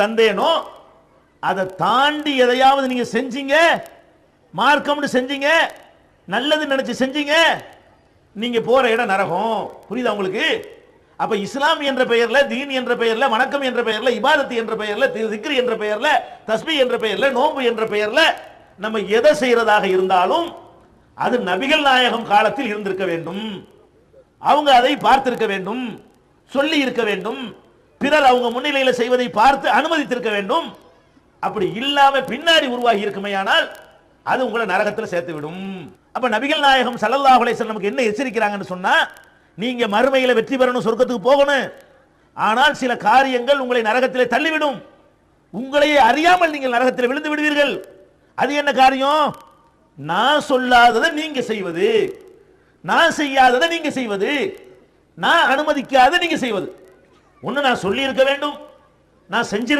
தந்தேனோ அதை தாண்டி எதையாவது நீங்க செஞ்சீங்க மார்க்கம்னு செஞ்சீங்க நல்லது நினைச்சு செஞ்சீங்க நீங்க போற இடம் நரகம். புரியுதா உங்களுக்கு? அப்ப இஸ்லாம் என்ற பெயர்ல தீன் என்ற பெயர்ல வணக்கம் என்ற பெயர்ல இபாதத்து என்ற பெயர்ல திக்ரி என்ற பெயர்ல தஸ்மி என்ற பெயர்ல நோன்பு என்ற பெயர்ல நம்ம எதை செய்யறதாக இருந்தாலும் அது நபிகள் நாயகம் காலத்தில் இருந்திருக்க வேண்டும். அவங்க அதை பார்த்திருக்க வேண்டும் சொல்லி இருக்க வேண்டும். பிறர் அவங்க முன்னிலையில் செய்வதை பார்த்து அனுமதித்திருக்க வேண்டும். அப்படி இல்லாம பின்னாடி உருவாகி இருக்குமையானால் அது உங்களை நரகத்தில் சேர்த்து விடும் அப்ப நபிகள் நாயகம் சல்லல்லா அலைஹி நமக்கு என்ன எச்சரிக்கிறாங்கன்னு சொன்னா நீங்க மறுமையில வெற்றி பெறணும் சொர்க்கத்துக்கு போகணும். ஆனால் சில காரியங்கள் உங்களை நரகத்திலே தள்ளிவிடும். உங்களையே அறியாமல் நீங்கள் நரகத்தில் விழுந்து விடுவீர்கள். அது என்ன காரியம்? நான் சொல்லாததை நீங்க செய்வது. நான் செய்யாததை நீங்க செய்வது. நான் அனுமதிக்காத நீங்க செய்வது. ஒன்று நான் சொல்லியிருக்க வேண்டும். நான் செஞ்சிருக்க